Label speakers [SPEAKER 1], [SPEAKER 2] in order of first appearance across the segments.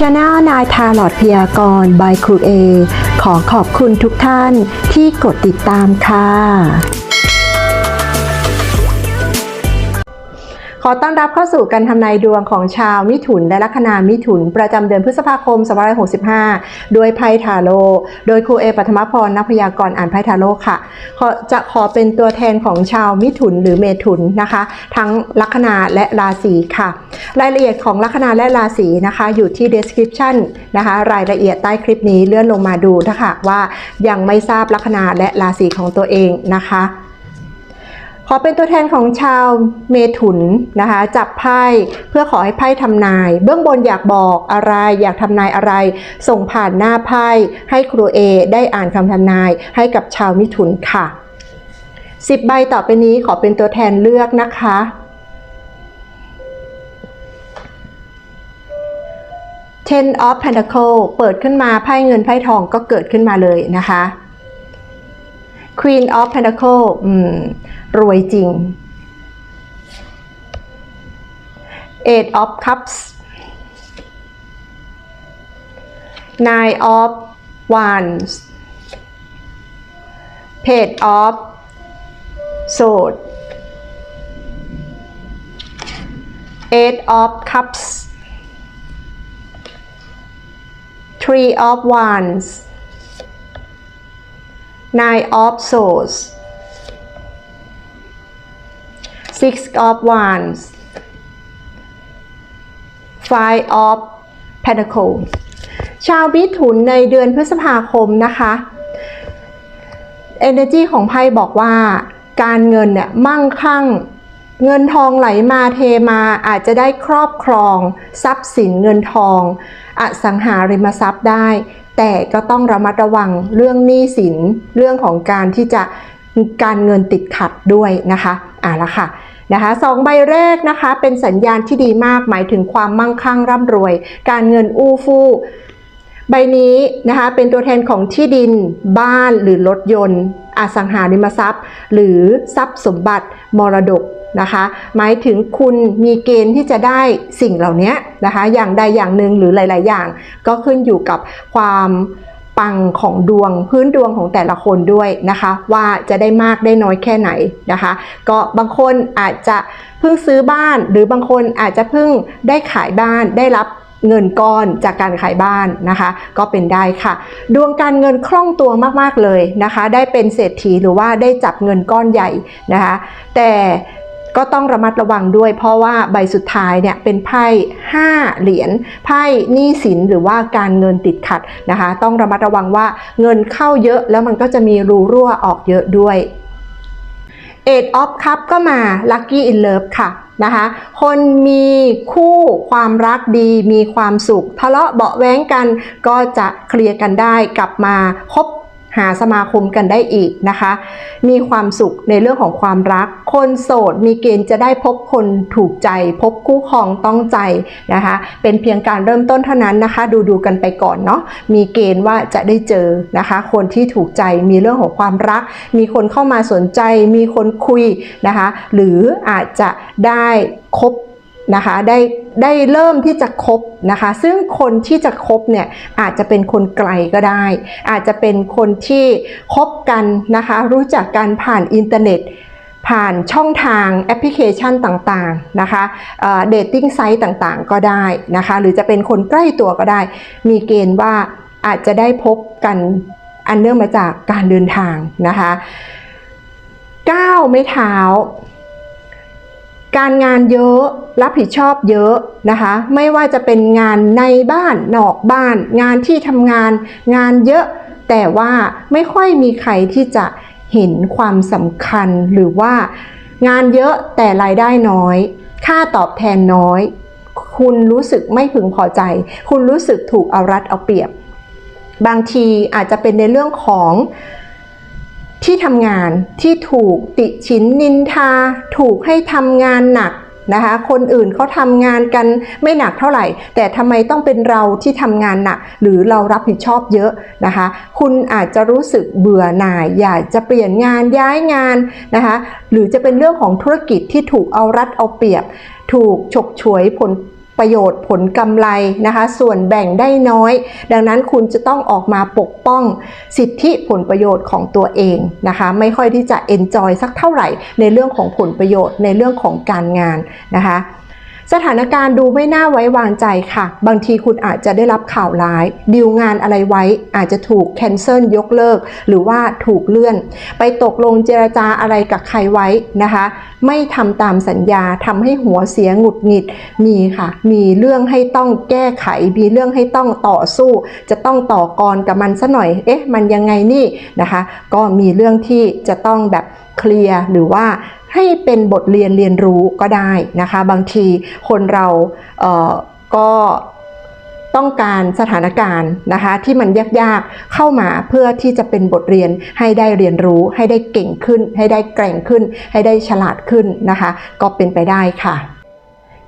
[SPEAKER 1] ช anel นายทาลอดพยากรณ์ by ครูเอ ขอขอบคุณทุกท่านที่กดติดตามค่ะ ขอต้อนรับเข้าสู่การทำนายดวงของชาวมิถุนและลัคนามิถุน ประจำเดือนพฤษภาคม2565 โดยไพ่ทาโร่โดยครูเอปัทมพรนักพยากรอ่านไพ่ทาโร่ค่ะขอจะขอเป็นตัวแทนของชาวมิถุนหรือเมถุนนะคะ ทั้งลัคนาและราศีค่ะ รายละเอียดของลัคนาและราศีนะคะ อยู่ที่ description นะคะ รายละเอียดใต้คลิปนี้เลื่อนลงมาดูถ้าหากว่ายังไม่ทราบลัคนาและราศีของตัวเองนะคะ ขอเป็นตัวแทนของชาวเมถุนนะคะ จับไพ่เพื่อขอให้ไพ่ทำนาย เบื้องบนอยากบอกอะไร อยากทำนายอะไร ส่งผ่านหน้าไพ่ให้ครูเอได้อ่านคำทำนายให้กับชาวมิถุนค่ะ10ใบต่อไปนี้ขอเป็นตัวแทนเลือกนะคะ Ten of Pentacle เปิดขึ้นมาไพ่เงินไพ่ทองก็เกิดขึ้นมาเลยนะคะ Queen of Pentacle อืม รวยจริง Eight of Cups Nine of Wands Page of Sword Eight of Cups Three of Wands Nine of Swords Six of Wands Five of Pentacles ชาวมิถุนในเดือนพฤษภาคมนะคะ Energy ของไพ่บอกว่า การเงินเนี่ยมั่งคั่งเงินทองไหลมาเทมาอาจจะได้ครอบครอง ทรัพย์สินเงินทอง อสังหาริมทรัพย์ได้แต่ก็ต้องระมัดระวังเรื่องหนี้สินเรื่องของการที่จะการเงินติดขัดด้วยนะคะอ่าละค่ะนะคะสองใบแรกนะคะเป็นสัญญาณที่ดีมากหมายถึงความมั่งคั่งร่ำรวย การเงินอู้ฟู่ ใบนี้นะคะเป็นตัวแทนของที่ดิน บ้านหรือรถยนต์ อสังหาริมทรัพย์ หรือทรัพย์สมบัติมรดกนะคะหมายถึงคุณมีเกณฑ์ที่จะได้สิ่งเหล่านี้นะคะอย่างใดอย่างหนึ่งหรือหลาย ๆ อย่าง ก็ขึ้นอยู่กับความปังของดวงพื้นดวงของแต่ละคนด้วยนะคะ ว่าจะได้มากได้น้อยแค่ไหนนะคะ ก็บางคนอาจจะเพิ่งซื้อบ้าน หรือบางคนอาจจะเพิ่งได้ขายบ้านได้รับ เงินก้อนจากการขายบ้านนะคะ ก็เป็นได้ค่ะ ดวงการเงินคล่องตัวมากๆเลยนะคะ ได้เป็นเศรษฐีหรือว่าได้จับเงินก้อนใหญ่นะคะ แต่ก็ต้องระมัดระวังด้วยเพราะว่าใบสุดท้ายเนี่ยเป็นไพ่ 5 เหรียญไพ่หนี้สินหรือว่าการเงินติดขัดนะคะ ต้องระมัดระวังว่าเงินเข้าเยอะแล้วมันก็จะมีรูรั่วออกเยอะด้วย Eight of Cup ก็มา Lucky in Love ค่ะ นะคะ คนมีคู่ความรักดีมีความสุขทะเลาะเบาแว้งกันก็จะเคลียร์กันได้กลับมาคบ หาสมาคมกันได้อีกนะคะ มีความสุขในเรื่องของความรัก คนโสดมีเกณฑ์จะได้พบคนถูกใจ พบคู่ครองต้องใจนะคะ เป็นเพียงการเริ่มต้นเท่านั้นนะคะ ดูดูกันไปก่อนเนาะ มีเกณฑ์ว่าจะได้เจอนะคะ คนที่ถูกใจ มีเรื่องของความรัก มีคนเข้ามาสนใจ มีคนคุยนะคะ หรืออาจจะได้คบ นะคะได้ได้เริ่มที่จะคบนะคะ ซึ่งคนที่จะคบเนี่ยอาจจะเป็นคนไกลก็ได้ อาจจะเป็นคนที่คบกันนะคะ รู้จักกันผ่านอินเทอร์เน็ต ผ่านช่องทางแอปพลิเคชันต่างๆนะคะเดทติ้งไซต์ต่างๆก็ได้นะคะ หรือจะเป็นคนใกล้ตัวก็ได้ มีเกณฑ์ว่าอาจจะได้พบกันอันเนื่องมาจากการเดินทางนะคะก้าวไม่เท้า การงานเยอะรับผิดชอบเยอะนะคะ ไม่ว่าจะเป็นงานในบ้านนอกบ้าน งานที่ทำงาน งานเยอะ แต่ว่าไม่ค่อยมีใครที่จะเห็นความสำคัญหรือว่างานเยอะแต่รายได้น้อย ค่าตอบแทนน้อย คุณรู้สึกไม่พึงพอใจ คุณรู้สึกถูกเอารัดเอาเปรียบ บางทีอาจจะเป็นในเรื่องของ ที่ทำงานที่ถูกติชินนินทา ถูกให้ทำงานหนักนะคะ คนอื่นเขาทำงานกันไม่หนักเท่าไหร่ แต่ทำไมต้องเป็นเราที่ทำงานหนัก หรือเรารับผิดชอบเยอะนะคะ คุณอาจจะรู้สึกเบื่อหน่าย อยากจะเปลี่ยนงานย้ายงานนะคะ หรือจะเป็นเรื่องของธุรกิจที่ถูกเอารัดเอาเปรียบ ถูกฉกฉวยผล ประโยชน์ผลกำไรนะคะ ส่วนแบ่งได้น้อย ดังนั้นคุณจะต้องออกมาปกป้องสิทธิผลประโยชน์ของตัวเองนะคะ ไม่ค่อยที่จะเอนจอยสักเท่าไหร่ในเรื่องของผลประโยชน์ในเรื่องของการงานนะคะ สถานการณ์ดูไม่น่าไว้วางใจค่ะ บางทีคุณอาจจะได้รับข่าวร้าย ดีลงานอะไรไว้อาจจะถูกแคนเซิลยกเลิก หรือว่าถูกเลื่อน ไปตกลงเจรจาอะไรกับใครไว้นะคะ ไม่ทำตามสัญญาทำให้หัวเสียหงุดหงิดมีค่ะ มีเรื่องให้ต้องแก้ไข มีเรื่องให้ต้องต่อสู้ จะต้องต่อกรกับมันซะหน่อย เอ๊ะ มันยังไงนี่นะคะ ก็มีเรื่องที่จะต้องแบบ เคลียร์หรือว่าให้เป็นบทเรียนเรียนรู้ก็ได้นะคะ บางทีคนเราเออก็ต้องการสถานการณ์นะคะที่มันยากๆเข้ามาเพื่อที่จะเป็นบทเรียนให้ได้เรียนรู้ ให้ได้เก่งขึ้น ให้ได้แกร่งขึ้น ให้ได้ฉลาดขึ้นนะคะ ก็เป็นไปได้ค่ะ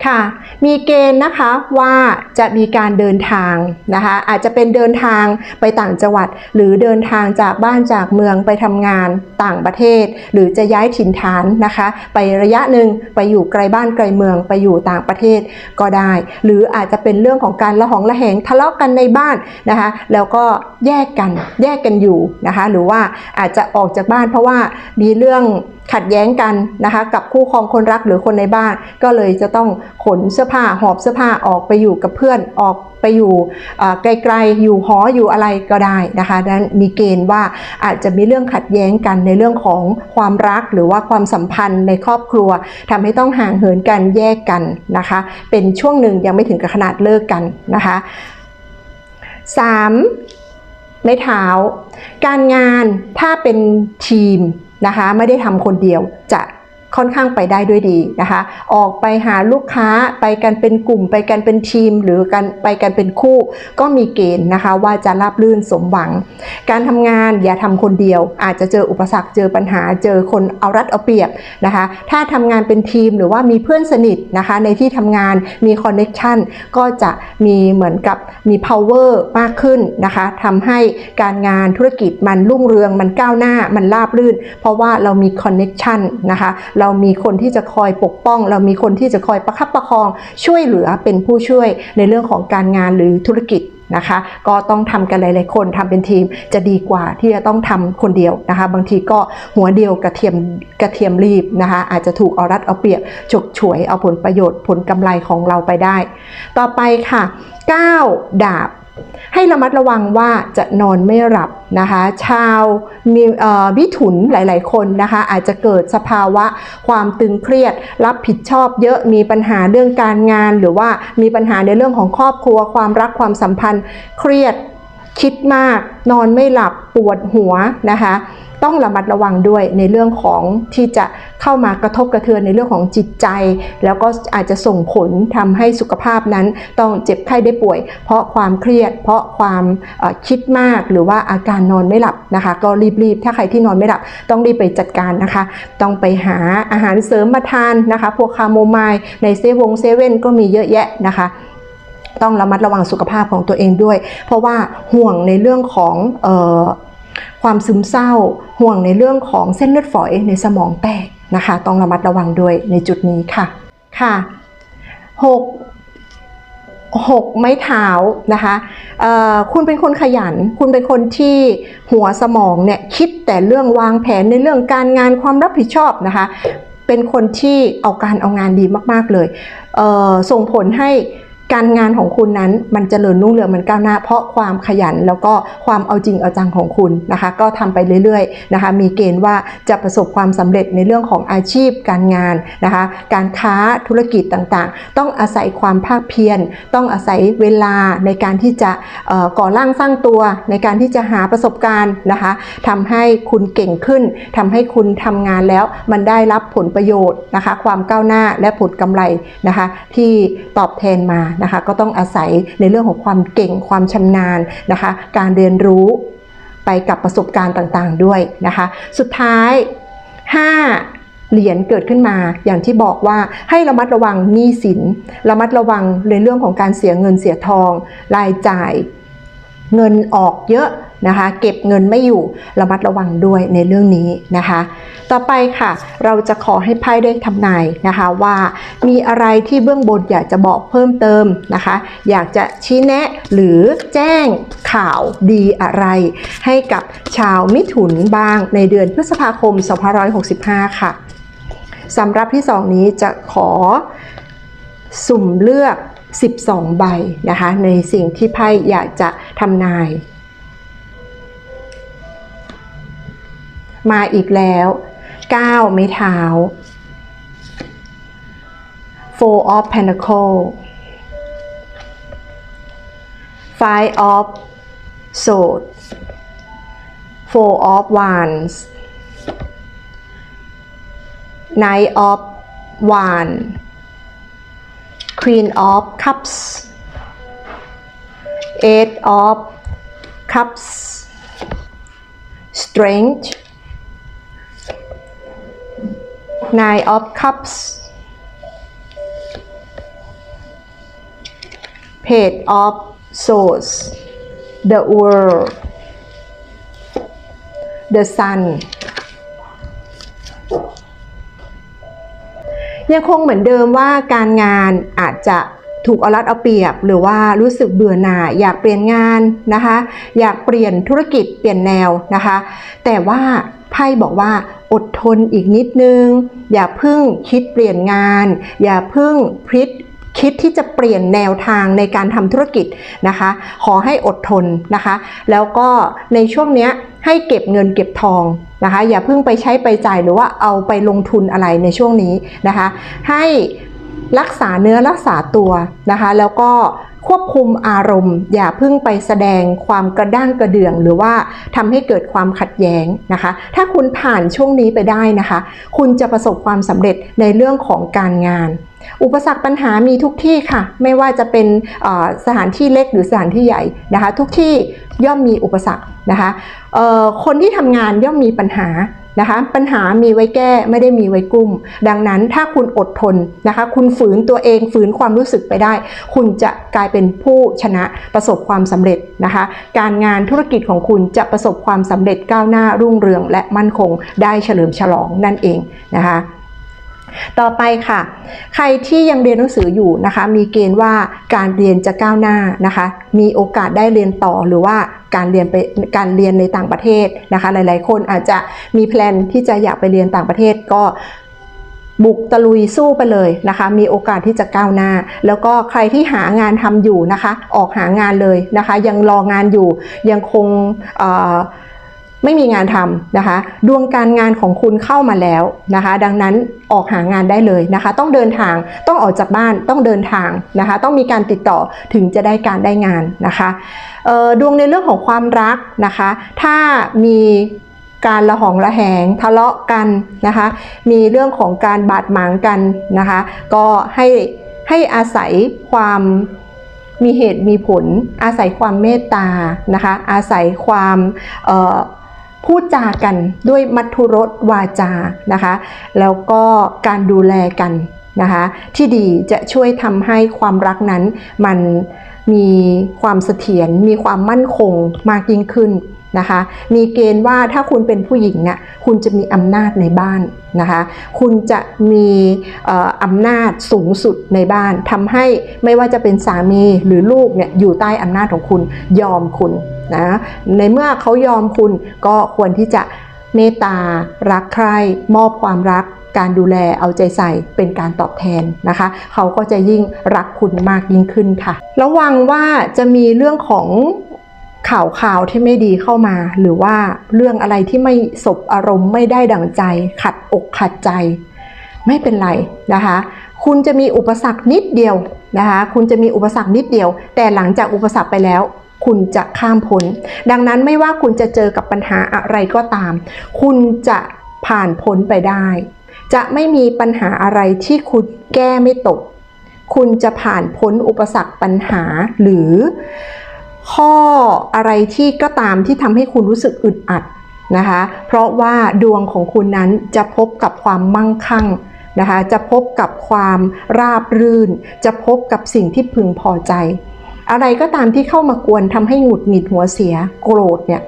[SPEAKER 1] ค่ะ มีเกณฑ์นะคะว่าจะมีการเดินทางนะคะ อาจจะเป็นเดินทางไปต่างจังหวัด หรือเดินทางจากบ้านจากเมืองไปทำงานต่างประเทศ หรือจะย้ายถิ่นฐานนะคะ ไประยะหนึ่งไปอยู่ไกลบ้านไกลเมืองไปอยู่ต่างประเทศก็ได้ หรืออาจจะเป็นเรื่องของการละหองละแหงทะเลาะกันในบ้านนะคะ แล้วก็แยกกันแยกกันอยู่นะคะ หรือว่าอาจจะออกจากบ้านเพราะว่ามีเรื่องขัดแย้งกันนะคะกับคู่ครองคนรักหรือคนในบ้าน ก็เลยจะต้องขนเสื้อผ้าหอบเสื้อผ้าออกไปอยู่กับเพื่อนออกไปอยู่ไกลๆ อยู่หออยู่อะไรก็ได้นะคะดังนั้นมีเกณฑ์ว่าอาจจะมีเรื่องขัดแย้งกันในเรื่องของความรักหรือว่าความสัมพันธ์ในครอบครัวทำให้ต้องห่างเหินกันแยกกันนะคะ เป็นช่วงหนึ่งยังไม่ถึงกับขนาดเลิกกันนะคะ 3. ไม้เท้า การงานถ้าเป็นทีม นะคะ ไม่ได้ทำคนเดียวจะค่อนข้างไปได้ด้วยดีนะคะ ออกไปหาลูกค้าไปกันเป็นกลุ่มไปกันเป็นทีม หรือกันไปกันเป็นคู่ ก็มีเกณฑ์นะคะว่าจะราบรื่นสมหวัง การทำงานอย่าทำคนเดียว อาจจะเจออุปสรรคเจอปัญหาเจอคนเอารัดเอาเปรียบนะคะ ถ้าทำงานเป็นทีมหรือว่ามีเพื่อนสนิทนะคะในที่ทำงานมีคอนเน็ชันก็จะมีเหมือนกับมี power มากขึ้นนะคะทำให้การงานธุรกิจมันรุ่งเรืองมันก้าวหน้ามันราบรื่น เพราะว่าเรามีคอนเน็ชันนะคะ เรามีคนที่จะคอยปกป้อง เรามีคนที่จะคอยประคับประคองช่วยเหลือเป็นผู้ช่วยในเรื่องของการงานหรือธุรกิจ นะคะ ก็ต้องทำกันหลาย ๆ คนทำเป็นทีมจะดีกว่าที่จะต้องทำคนเดียวนะคะ บางทีก็หัวเดียวกระเทียมกระเทียมรีบนะคะ อาจจะถูกเอารัดเอาเปรียบฉกฉวยเอาผลประโยชน์ผลกำไรของเราไปได้ ต่อไปค่ะ 9 ดาบ ให้ระมัดระวังว่าจะนอนไม่หลับนะคะ ชาวมีเอ่อวิถุนหลาย ๆ คนนะคะ อาจจะเกิดสภาวะความตึงเครียด รับผิดชอบเยอะมีปัญหาเรื่องการงาน หรือว่ามีปัญหาในเรื่องของครอบครัว ความรักความสัมพันธ์เครียด คิดมากนอนไม่หลับปวดหัวนะคะ ต้องระมัดระวังด้วยในเรื่องของที่จะเข้ามากระทบกระเทือนในเรื่องของจิตใจ แล้วก็อาจจะส่งผลทำให้สุขภาพนั้นต้องเจ็บไข้ได้ป่วย เพราะความเครียด เพราะความคิดมากหรือว่าอาการนอนไม่หลับนะคะ ก็รีบๆ ถ้าใครที่นอนไม่หลับต้องรีบไปจัดการนะคะ ต้องไปหาอาหารเสริมมาทานนะคะ พวกคาโมไมล์ในเซเวงเซเว่นก็มีเยอะแยะนะคะ ต้องระมัดระวังสุขภาพของตัวเองด้วย เพราะว่าห่วงในเรื่องของออความซึมเศร้า ห่วงในเรื่องของเส้นเลือดฝอยในสมองแตกนะคะ ต้องระมัดระวังด้วยในจุดนี้ค่ะค่ะหกหกไม้เท้านะคะคุณเป็นคนขยัน คุณเป็นคนที่หัวสมองเนี่ยคิดแต่เรื่องวางแผนในเรื่องการงานความรับผิดชอบนะคะ เป็นคนที่เอาการเอางานดีมาก ๆ เลยเส่งผลให้ การงานของคุณนั้นมันเจริญรุ่งเรืองมันก้าวหน้า เพราะความขยันแล้วก็ความเอาจริงเอาจังของคุณนะคะ ก็ทำไปเรื่อยๆนะคะ มีเกณฑ์ว่าจะประสบความสำเร็จในเรื่องของอาชีพ การงานนะคะ การค้าธุรกิจต่างๆ ต้องอาศัยความภาคเพียรต้องอาศัยเวลาในการที่จะก่อร่างสร้างตัว ในการที่จะหาประสบการณ์นะคะทำให้คุณเก่งขึ้นทำให้คุณทำงานแล้วมันได้รับผลประโยชน์นะคะ ความก้าวหน้าและผลกำไรนะคะ ที่ตอบแทนมานะคะก็ต้องอาศัยในเรื่องของความเก่งความชำนาญนะคะ การเรียนรู้ไปกับประสบการณ์ต่างๆด้วยนะคะ สุดท้าย 5เหรียญเกิดขึ้นมาอย่างที่บอกว่าให้ระมัดระวังหนี้สิน ระมัดระวังในเรื่องของการเสียเงินเสียทอง รายจ่าย เงินออกเยอะ นะคะ เก็บเงินไม่อยู่ระมัดระวังด้วยในเรื่องนี้นะคะ ต่อไปค่ะ เราจะขอให้ไพ่ได้ทำนายนะคะว่ามีอะไรที่เบื้องบนอยากจะบอกเพิ่มเติมนะคะ อยากจะชี้แนะหรือแจ้งข่าวดีอะไร ให้กับชาวมิถุนบ้างในเดือนพฤษภาคม 2565 ค่ะสำหรับที่สองนี้จะขอสุ่มเลือก 12 ใบนะคะ ในสิ่งที่ไพ่อยากจะทำนาย มาอีกแล้ว9ไม้เท้า Four of Pentacle Five of Swords Four of Wands Knight of Wands Queen of Cups Eight of Cups Strength Nine of Cups Page of Swords The World The Sun ยังคงเหมือนเดิมว่าการงานอาจจะถูกเอารัดเอาเปรียบ หรือว่ารู้สึกเบื่อหน่ายอยากเปลี่ยนงานนะคะ อยากเปลี่ยนธุรกิจเปลี่ยนแนวนะคะ แต่ว่าไพ่บอกว่า อดทนอีกนิดนึง อย่าพึ่งคิดเปลี่ยนงาน อย่าพึ่งพลิกคิดที่จะเปลี่ยนแนวทางในการทำธุรกิจนะคะ ขอให้อดทนนะคะ แล้วก็ในช่วงเนี้ยให้เก็บเงินเก็บทองนะคะ อย่าเพิ่งไปใช้ไปจ่ายหรือว่าเอาไปลงทุนอะไรในช่วงนี้นะคะ ให้ รักษาเนื้อรักษาตัวนะคะ แล้วก็ควบคุมอารมณ์ อย่าเพิ่งไปแสดงความกระด้างกระเดื่อง หรือว่าทำให้เกิดความขัดแย้งนะคะ ถ้าคุณผ่านช่วงนี้ไปได้นะคะ คุณจะประสบความสำเร็จในเรื่องของการงาน อุปสรรคปัญหามีทุกที่ค่ะ ไม่ว่าจะเป็นสถานที่เล็กหรือสถานที่ใหญ่นะคะ ทุกที่ย่อมมีอุปสรรคนะคะคนที่ทำงานย่อมมีปัญหา นะคะปัญหามีไว้แก้ไม่ได้มีไว้กุ้ม ดังนั้นถ้าคุณอดทนนะคะคุณฝืนตัวเองฝืนความรู้สึกไปได้ คุณจะกลายเป็นผู้ชนะประสบความสำเร็จนะคะการงานธุรกิจของคุณจะประสบความสำเร็จก้าวหน้ารุ่งเรือง และมั่นคงได้เฉลิมฉลองนั่นเองนะคะ ต่อไปค่ะ ใครที่ยังเรียนหนังสืออยู่นะคะ มีเกณฑ์ว่าการเรียนจะก้าวหน้านะคะ มีโอกาสได้เรียนต่อหรือว่าการเรียนไปการเรียนในต่างประเทศนะคะ หลาย ๆ คนอาจจะมีแพลนที่จะอยากไปเรียนต่างประเทศก็บุกตะลุยสู้ไปเลยนะคะ มีโอกาสที่จะก้าวหน้า แล้วก็ใครที่หางานทำอยู่นะคะ ออกหางานเลยนะคะ ยังรองานอยู่ยังคงเอ่อ ไม่มีงานทำนะคะ ดวงการงานของคุณเข้ามาแล้วนะคะ ดังนั้นออกหางานได้เลยนะคะ ต้องเดินทางต้องออกจากบ้านต้องเดินทางนะคะ ต้องมีการติดต่อถึงจะได้การได้งานนะคะดวงในเรื่องของความรักนะคะ ถ้ามีการละหองระแหงทะเลาะกันนะคะ มีเรื่องของการบาดหมางกันนะคะ ก็ให้ให้อาศัยความมีเหตุมีผล อาศัยความเมตตานะคะ อาศัยความอ พูดจากันด้วยมัทุรสวาจานะคะ แล้วก็การดูแลกันนะคะที่ดีจะช่วยทำให้ความรักนั้นมันมีความเสถียรมีความมั่นคงมากยิ่งขึ้นนะคะมีเกณฑ์ว่าถ้าคุณเป็นผู้หญิงเนี่ยคุณจะมีอำนาจในบ้านนะคะคุณจะมีอ่ออำนาจสูงสุดในบ้านทำให้ไม่ว่าจะเป็นสามีหรือลูกเนี่ยอยู่ใต้อำนาจของคุณยอมคุณ นะในเมื่อเขายอมคุณก็ควรที่จะเมตตารักใคร่มอบความรักการดูแลเอาใจใส่เป็นการตอบแทนนะคะ เขาก็จะยิ่งรักคุณมากยิ่งขึ้นค่ะ ระวังว่าจะมีเรื่องของข่าวข่าวที่ไม่ดีเข้ามา หรือว่าเรื่องอะไรที่ไม่สบอารมณ์ไม่ได้ดั่งใจ ขัดอกขัดใจ ไม่เป็นไรนะคะ คุณจะมีอุปสรรคนิดเดียวนะคะ คุณจะมีอุปสรรคนิดเดียว แต่หลังจากอุปสรรคไปแล้ว คุณจะข้ามพ้น ดังนั้นไม่ว่าคุณจะเจอกับปัญหาอะไรก็ตาม คุณจะผ่านพ้นไปได้ จะไม่มีปัญหาอะไรที่คุณแก้ไม่ตก คุณจะผ่านพ้นอุปสรรคปัญหาหรือ ข้ออะไรที่ก็ตามที่ทำให้คุณรู้สึกอึดอัดนะคะ เพราะว่าดวงของคุณนั้นจะพบกับความมั่งคั่งนะคะ จะพบกับความราบรื่น จะพบกับสิ่งที่พึงพอใจ อะไรก็ตามที่เข้ามากวนทำให้หงุดหงิดหัวเสียโกรธเนี่ย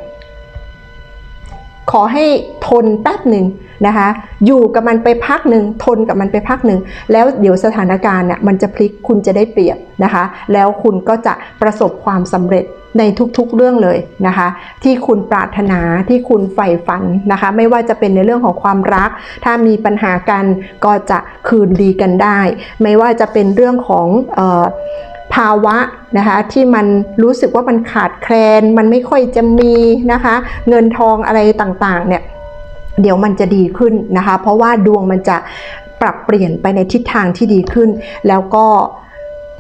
[SPEAKER 1] ขอให้ทนแป๊บหนึ่งนะคะ อยู่กับมันไปพักหนึ่งทนกับมันไปพักหนึ่งแล้วเดี๋ยวสถานการณ์เนี่ยมันจะพลิกคุณจะได้เปรียบนะคะ แล้วคุณก็จะประสบความสำเร็จในทุกๆเรื่องเลยนะคะ ที่คุณปรารถนาที่คุณใฝ่ฝันนะคะ ไม่ว่าจะเป็นในเรื่องของความรัก ถ้ามีปัญหากันก็จะคืนดีกันได้ ไม่ว่าจะเป็นเรื่องของออ ภาวะนะคะที่มันรู้สึกว่ามันขาดแคลน มันไม่ค่อยจะมีนะคะ เงินทองอะไรต่างๆเนี่ยเดี๋ยวมันจะดีขึ้นนะคะ เพราะว่าดวงมันจะปรับเปลี่ยนไปในทิศทางที่ดีขึ้น แล้วก็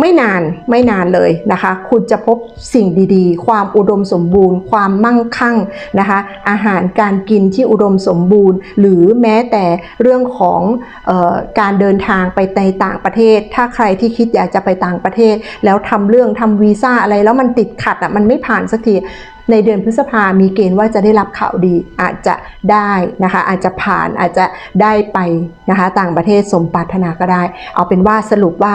[SPEAKER 1] ไม่นานไม่นานเลยนะคะ คุณจะพบสิ่งดีๆ ความอุดมสมบูรณ์ ความมั่งคั่งนะคะ อาหารการกินที่อุดมสมบูรณ์ หรือแม้แต่เรื่องของออการเดินทางไปในต่างประเทศ ถ้าใครที่คิดอยากจะไปต่างประเทศ แล้วทำเรื่องทำวีซ่าอะไรแล้วมันติดขัดอะมันไม่ผ่านสักที ในเดือนพฤษภามีเกณฑ์ว่าจะได้รับข่าวดี อาจจะได้นะคะ อาจจะผ่านอาจจะได้ไปนะคะ ต่างประเทศสมปรารถนาก็ได้ เอาเป็นว่าสรุปว่า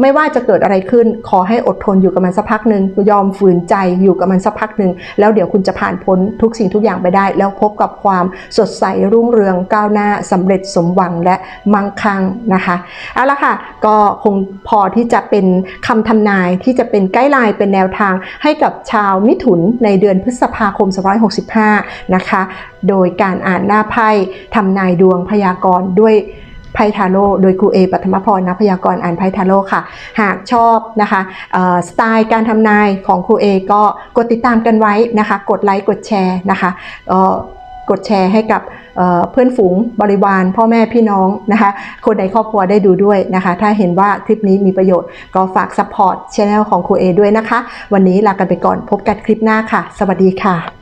[SPEAKER 1] ไม่ว่าจะเกิดอะไรขึ้น ขอให้อดทนอยู่กับมันสักพักหนึ่งยอมฝืนใจอยู่กับมันสักพักหนึ่งแล้วเดี๋ยวคุณจะผ่านพ้นทุกสิ่งทุกอย่างไปได้ แล้วพบกับความสดใสรุ่งเรืองก้าวหน้าสำเร็จสมหวังและมั่งคั่งนะคะเอาละค่ะก็คงพอที่จะเป็นคำทำนายที่จะเป็นไกด์ไลน์เป็นแนวทางให้กับชาวมิถุนในเดือนพฤษภาคม 2565 นะคะ โดยการอ่านหน้าไพ่ทำนายดวงพยากรณ์ด้วยไพ่ทาโร่โดยครูเอปัทมพรนักพยากรณ์อ่านไพ่ทาโร่ค่ะ หากชอบนะคะสไตล์การทำนายของครูเอก็กดติดตามกันไว้นะคะ กดไลค์กดแชร์นะคะ กดแชร์ให้กับเเพื่อนฝูงบริวาร พ่อแม่พี่น้องนะคะ คนในครอบครัวได้ดูด้วยนะคะ ถ้าเห็นว่าคลิปนี้มีประโยชน์ก็ฝากซัพพอร์ตช anel ของครูเอด้วยนะคะ วันนี้ลากันไปก่อนพบกันคลิปหน้าค่ะ สวัสดีค่ะ